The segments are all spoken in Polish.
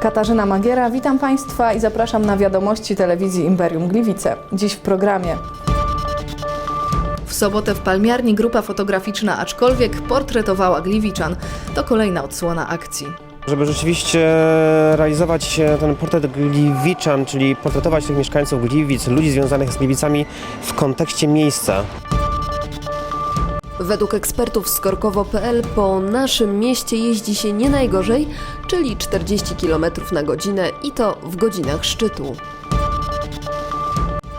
Katarzyna Magiera, witam Państwa i zapraszam na wiadomości telewizji Imperium Gliwice. Dziś w programie. W sobotę w Palmiarni grupa fotograficzna Aczkolwiek portretowała Gliwiczan. To kolejna odsłona akcji. Żeby rzeczywiście realizować e, ten portret Gliwiczan, czyli portretować tych mieszkańców Gliwic, ludzi związanych z Gliwicami w kontekście miejsca. Według ekspertów z Korkowo.pl po naszym mieście jeździ się nie najgorzej, czyli 40 km na godzinę i to w godzinach szczytu.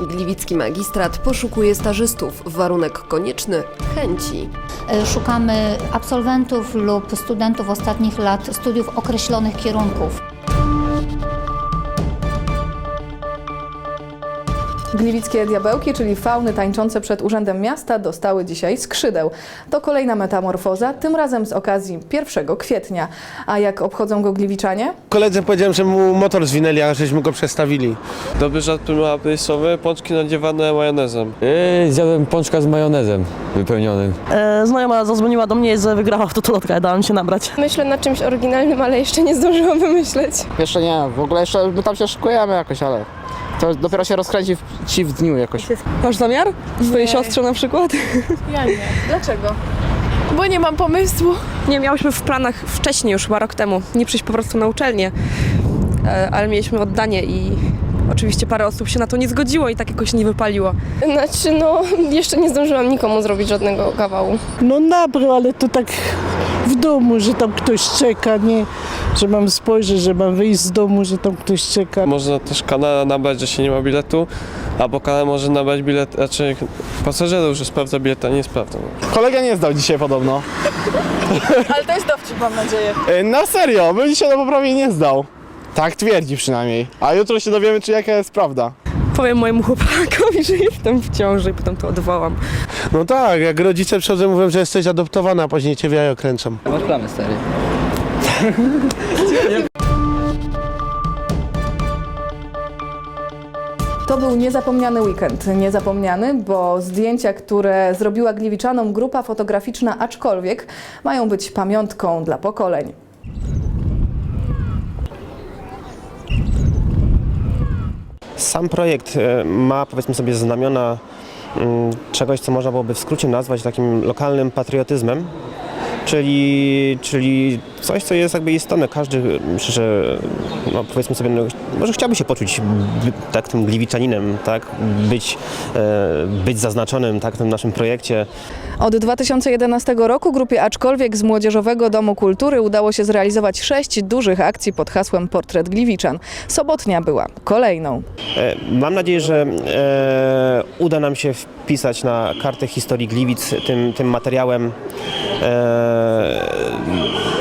Gliwicki magistrat poszukuje stażystów. Warunek konieczny chęci. E, Szukamy absolwentów lub studentów ostatnich lat studiów określonych kierunków. Gliwickie diabełki, czyli fauny tańczące przed Urzędem Miasta, dostały dzisiaj skrzydeł. To kolejna metamorfoza, tym razem z okazji 1 kwietnia. A jak obchodzą go Gliwiczanie? Koledze powiedziałem, że mu motor zwinęli, a żeśmy go przestawili. Dobry żart prysowy, pączki nadziewane majonezem. Yy, zjadłem pączka z majonezem wypełnionym. E, znajoma zadzwoniła do mnie, że wygrała w totolotkę, dałem się nabrać. Myślę nad czymś oryginalnym, ale jeszcze nie zdążyłam wymyśleć. Jeszcze nie, w ogóle jeszcze my tam się szykujemy jakoś, ale to dopiero się rozkręci w, ci w dniu jakoś. Masz zamiar? Swojej siostrze na przykład? Ja nie. Dlaczego? Bo nie mam pomysłu. Nie, miałyśmy w planach wcześniej, już chyba rok temu, nie przyjść po prostu na uczelnię, e, ale mieliśmy oddanie i oczywiście parę osób się na to nie zgodziło i tak jakoś nie wypaliło. Znaczy, no, jeszcze nie zdążyłam nikomu zrobić żadnego kawału. No nabrał, ale to tak w domu, że tam ktoś czeka, nie? Że mam spojrzeć, że mam wyjść z domu, że tam ktoś czeka. Można też kanała nabrać, że się nie ma biletu, albo kanał może nabrać bilet, raczej pasażerów, że sprawdza bilet, a nie sprawdza. Kolega nie zdał dzisiaj podobno. Ale to jest dowcip, mam nadzieję. E, na serio, by dzisiaj na poprawie nie zdał. Tak twierdzi przynajmniej. A jutro się dowiemy, czy jaka jest prawda. Powiem mojemu chłopakowi, że jestem w ciąży i potem to odwołam. No tak, jak rodzice przychodzą mówią, że jesteś adoptowana, a później cię w jajo kręcą. Masz plamy, stary. To był niezapomniany weekend. Niezapomniany, bo zdjęcia, które zrobiła Gliwiczanom grupa fotograficzna Aczkolwiek, mają być pamiątką dla pokoleń. Sam projekt e, ma, powiedzmy sobie, znamiona mm, czegoś, co można byłoby w skrócie nazwać takim lokalnym patriotyzmem. Czyli, czyli coś, co jest jakby istotne. Każdy, myślę, że no powiedzmy sobie, no, może chciałby się poczuć tak tym gliwiczaninem, tak? Być, e, być zaznaczonym tak, w tym naszym projekcie. Od 2011 roku grupie Aczkolwiek z Młodzieżowego Domu Kultury udało się zrealizować sześć dużych akcji pod hasłem Portret Gliwiczan. Sobotnia była kolejną. E, Mam nadzieję, że e, uda nam się wpisać na kartę historii Gliwic tym, tym materiałem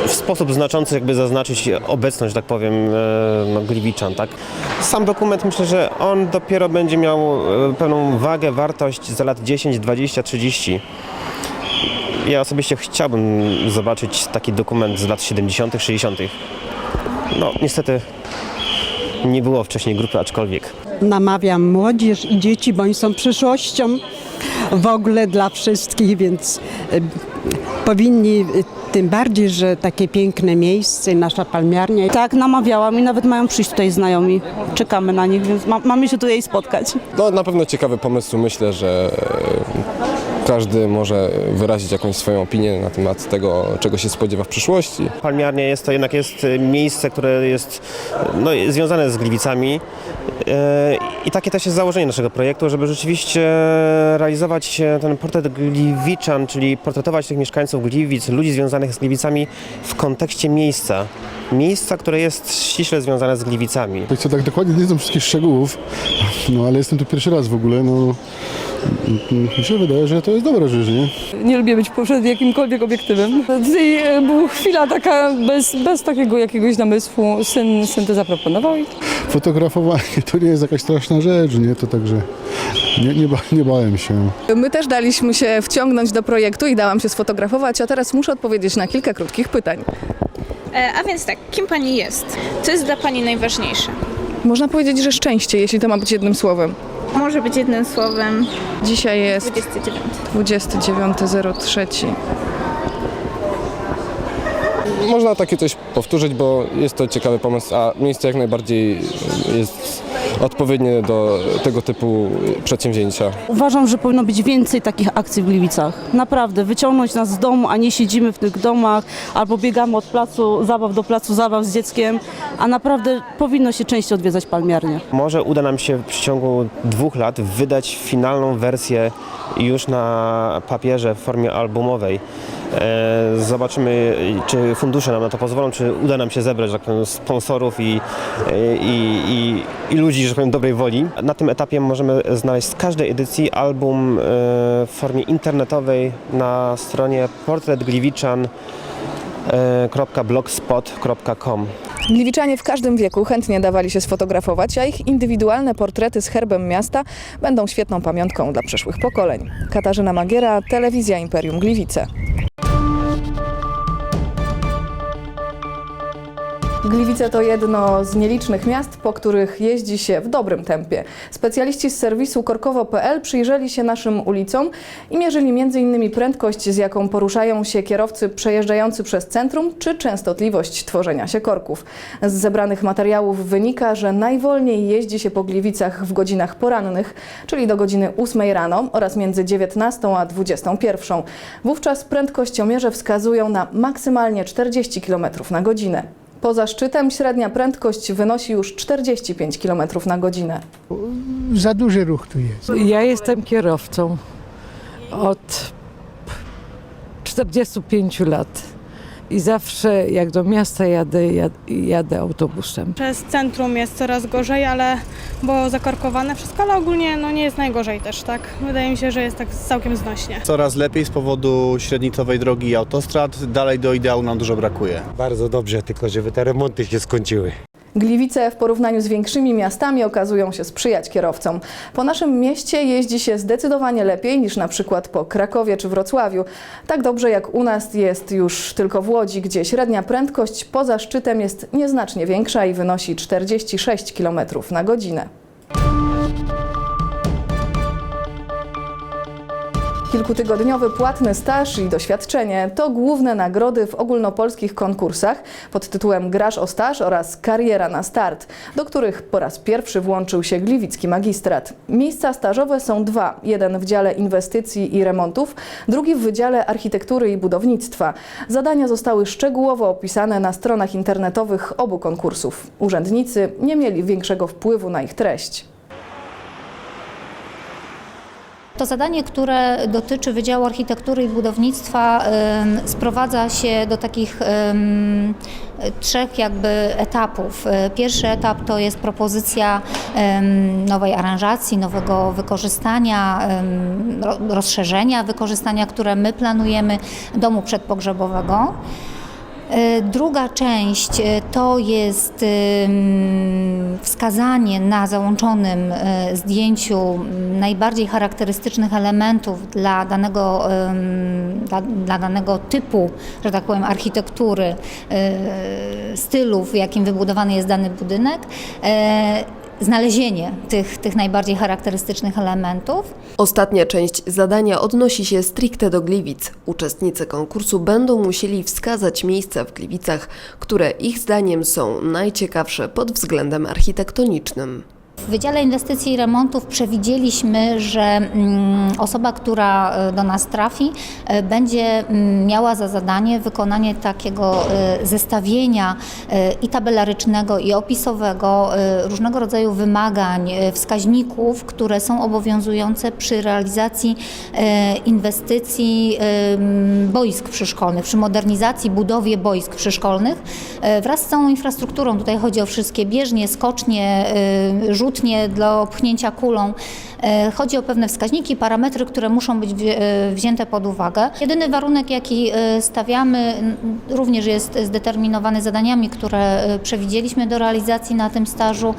w sposób znaczący jakby zaznaczyć obecność, tak powiem, e, no, Gliwiczan. Tak? Sam dokument myślę, że on dopiero będzie miał e, pełną wagę, wartość za lat 10, 20, 30. Ja osobiście chciałbym zobaczyć taki dokument z lat 70., 60. No niestety nie było wcześniej grupy, aczkolwiek. Namawiam młodzież i dzieci, bo oni są przyszłością w ogóle dla wszystkich, więc e, powinni, e, tym bardziej, że takie piękne miejsce, nasza palmiarnia. Tak, namawiałam i nawet mają przyjść tutaj znajomi. Czekamy na nich, więc ma, mamy się tutaj spotkać. No na pewno ciekawy pomysł, myślę, że każdy może wyrazić jakąś swoją opinię na temat tego, czego się spodziewa w przyszłości. Palmiarnia jest to jednak jest e, miejsce, które jest no, związane z Gliwicami E, i takie też jest założenie naszego projektu, żeby rzeczywiście realizować ten portret Gliwiczan, czyli portretować tych mieszkańców Gliwic, ludzi związanych z Gliwicami w kontekście miejsca. Miejsca, które jest ściśle związane z Gliwicami. Co tak dokładnie nie znam wszystkich szczegółów, no ale jestem tu pierwszy raz w ogóle, no mi się wydaje, że to jest dobra rzecz, nie? Nie lubię być przed jakimkolwiek obiektywem. Tutaj e, była chwila taka bez, bez takiego jakiegoś namysłu. Syn, syn to zaproponował i Fotografowanie to nie jest jakaś straszna rzecz, nie? To także nie, nie, ba, nie bałem się. My też daliśmy się wciągnąć do projektu i dałam się sfotografować, a teraz muszę odpowiedzieć na kilka krótkich pytań. E, a więc tak, kim pani jest? Co jest dla pani najważniejsze? Można powiedzieć, że szczęście, jeśli to ma być jednym słowem. Może być jednym słowem Dzisiaj jest 29. 29.03. można takie coś powtórzyć, bo jest to ciekawy pomysł, a miejsce jak najbardziej jest odpowiednie do tego typu przedsięwzięcia. Uważam, że powinno być więcej takich akcji w Gliwicach. Naprawdę, wyciągnąć nas z domu, a nie siedzimy w tych domach albo biegamy od placu zabaw do placu zabaw z dzieckiem, a naprawdę powinno się częściej odwiedzać palmiarnię. Może uda nam się w przeciągu dwóch lat wydać finalną wersję już na papierze w formie albumowej. E, Zobaczymy, czy fundusze nam na to pozwolą, czy uda nam się zebrać tak powiem, sponsorów i, i, i, i ludzi, że powiem, dobrej woli. Na tym etapie możemy znaleźć z każdej edycji album e, w formie internetowej na stronie portretgliwiczan.blogspot.com. Gliwiczanie w każdym wieku chętnie dawali się sfotografować, a ich indywidualne portrety z herbem miasta będą świetną pamiątką dla przyszłych pokoleń. Katarzyna Magiera, Telewizja Imperium Gliwice. Gliwice to jedno z nielicznych miast, po których jeździ się w dobrym tempie. Specjaliści z serwisu korkowo.pl przyjrzeli się naszym ulicom i mierzyli m.in. prędkość, z jaką poruszają się kierowcy przejeżdżający przez centrum, czy częstotliwość tworzenia się korków. Z zebranych materiałów wynika, że najwolniej jeździ się po Gliwicach w godzinach porannych, czyli do godziny 8 rano oraz między 19 a 21. Wówczas prędkościomierze wskazują na maksymalnie 40 km na godzinę. Poza szczytem średnia prędkość wynosi już 45 km na godzinę. Za duży ruch tu jest. Ja jestem kierowcą od 45 lat i zawsze jak do miasta jadę, jadę autobusem. Przez centrum jest coraz gorzej, ale bo zakorkowane wszystko, ale ogólnie no nie jest najgorzej też, tak? Wydaje mi się, że jest tak całkiem znośnie. Coraz lepiej z powodu średnicowej drogi i autostrad. Dalej do ideału nam dużo brakuje. Bardzo dobrze, tylko żeby te remonty się skończyły. Gliwice w porównaniu z większymi miastami okazują się sprzyjać kierowcom. Po naszym mieście jeździ się zdecydowanie lepiej niż na przykład po Krakowie czy Wrocławiu. Tak dobrze jak u nas jest już tylko w Łodzi, gdzie średnia prędkość poza szczytem jest nieznacznie większa i wynosi 46 km na godzinę. Kilkutygodniowy płatny staż i doświadczenie to główne nagrody w ogólnopolskich konkursach pod tytułem Grasz o staż oraz Kariera na start, do których po raz pierwszy włączył się Gliwicki Magistrat. Miejsca stażowe są dwa, jeden w dziale inwestycji i remontów, drugi w Wydziale Architektury i Budownictwa. Zadania zostały szczegółowo opisane na stronach internetowych obu konkursów. Urzędnicy nie mieli większego wpływu na ich treść. To zadanie, które dotyczy Wydziału Architektury i Budownictwa, sprowadza się do takich trzech jakby etapów. E, Pierwszy etap to jest propozycja nowej aranżacji, nowego wykorzystania, rozszerzenia wykorzystania, które my planujemy domu przedpogrzebowego. E, Druga część e, to jest em, wskazanie na załączonym e, zdjęciu m, najbardziej charakterystycznych elementów dla danego, dla, dla danego typu, że tak powiem, architektury, e, stylu, w jakim wybudowany jest dany budynek. Znalezienie tych, tych najbardziej charakterystycznych elementów. Ostatnia część zadania odnosi się stricte do Gliwic. Uczestnicy konkursu będą musieli wskazać miejsca w Gliwicach, które ich zdaniem są najciekawsze pod względem architektonicznym. W Wydziale Inwestycji i Remontów przewidzieliśmy, że mm, osoba, która e, do nas trafi, e, będzie mm, miała za zadanie wykonanie takiego e, zestawienia i tabelarycznego, i opisowego różnego rodzaju wymagań, wskaźników, które są obowiązujące przy realizacji inwestycji e, m, boisk przyszkolnych, przy modernizacji, budowie boisk przyszkolnych wraz z całą infrastrukturą. Tutaj chodzi o wszystkie bieżnie, skocznie, rzutnie do pchnięcia kulą. E, Chodzi o pewne wskaźniki, parametry, które muszą być e, wzięte pod uwagę. Jedyny warunek, jaki e, stawiamy, również jest zdeterminowany zadaniami, które przewidzieliśmy do realizacji na tym stażu.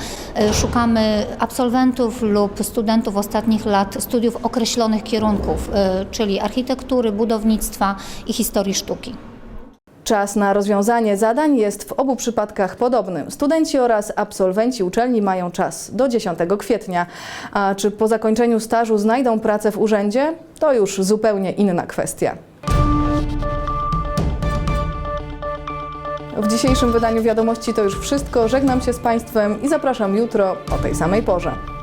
Szukamy absolwentów lub studentów ostatnich lat studiów określonych kierunków, czyli architektury, budownictwa i historii sztuki. Czas na rozwiązanie zadań jest w obu przypadkach podobny. Studenci oraz absolwenci uczelni mają czas do 10 kwietnia. A czy po zakończeniu stażu znajdą pracę w urzędzie? To już zupełnie inna kwestia. W dzisiejszym wydaniu wiadomości to już wszystko. Żegnam się z Państwem i zapraszam jutro o tej samej porze.